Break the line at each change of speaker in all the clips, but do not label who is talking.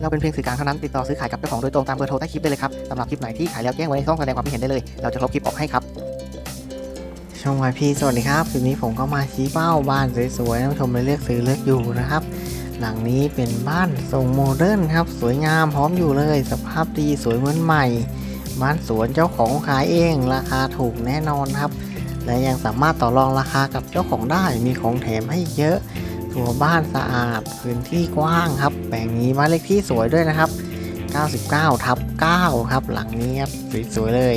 เราเป็นเพียงสื่อกลางเท่านั้นติดต่อซื้อขายกับเจ้าของโดยตรงตามเบอร์โทรใต้คลิปได้เลยครับสำหรับคลิปไหนที่ขายแล้วแจ้งไว้ในช่องแสดงความคิดเห็นได้เลย เราจะลบคลิปออกให้ครับช่องวายพีสวัสดีครับคลิปนี้ผมก็มาชี้เป้าบ้านสวยๆท่านผู้ชมเลยเลือกซื้อเลือกอยู่นะครับ หลังนี้เป็นบ้านทรงโมเดิร์นครับสวยงามพร้อมอยู่เลย สภาพดีสวยเหมือนใหม่ บ้านสวนเจ้าของขายเอง ราคาถูกแน่นอนครับ และยังสามารถต่อรองราคากับเจ้าของได้มีของแถมให้เยอะ ตัวบ้านสะอาดพื้นที่กว้างครับแปลงนี้บ้านเลขที่สวยด้วยนะครับ 99ทับ9ครับหลังนี้ครับสวยๆเลย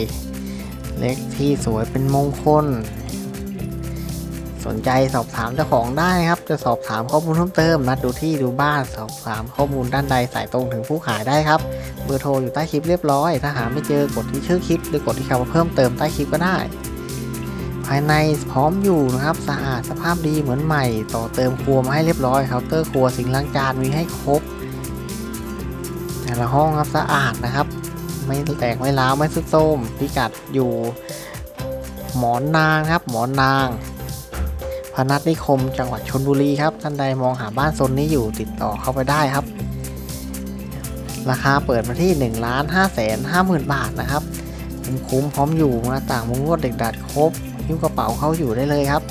เลขที่สวยเป็นมงคล สนใจสอบถามเจ้าของได้ครับ จะสอบถามข้อมูลเพิ่มเติมนัดดูที่ดูบ้านสอบถามข้อมูลด้านใดสายตรงถึงผู้ขายได้ครับเบอร์โทรอยู่ใต้คลิปเรียบร้อย ถ้าหาไม่เจอกดที่ชื่อคลิปหรือกดที่คำว่าเพิ่มเติมใต้คลิปก็ได้ ภายในพร้อมอยู่นะครับสะอาดสภาพดีเหมือนใหม่ ต่อเติมครัวมาให้เรียบร้อยเคาน์เตอร์ครัวสิ่งล้างจานมีให้ครบแต่ละห้องครับสะอาดนะครับ ไม่แตกไม่ร้าวไม่สุดโทมพิกัดอยู่ หมอนนางครับ หมอนนางพนัสนิคมจังหวัดชนบุรีครับ ท่านใดมองหาบ้านโซนนี้อยู่ติดต่อเข้าไปได้ครับ ราคาเปิดมาที่1นึ่งล้านห้าแสนห้าหมื่นบาทนะครับคุ้มๆพร้อมอยู่หน้าต่างมุ้งลวดเด็กดัดครบ หิ้วกระเป๋าเข้าอยู่ได้เลยครับ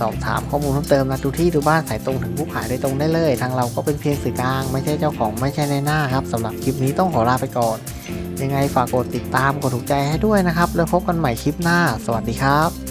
สอบถามข้อมูลเพิ่มเติมนะดูที่ดูบ้านสายตรงถึงผู้ขายโดยตรงได้เลย ทางเราก็เป็นเพียงสื่อกลาง ไม่ใช่เจ้าของไม่ใช่ในหน้าครับสำหรับคลิปนี้ต้องขอลาไปก่อน ยังไงฝากกดติดตามกดถูกใจให้ด้วยนะครับ แล้วพบกันใหม่คลิปหน้า สวัสดีครับ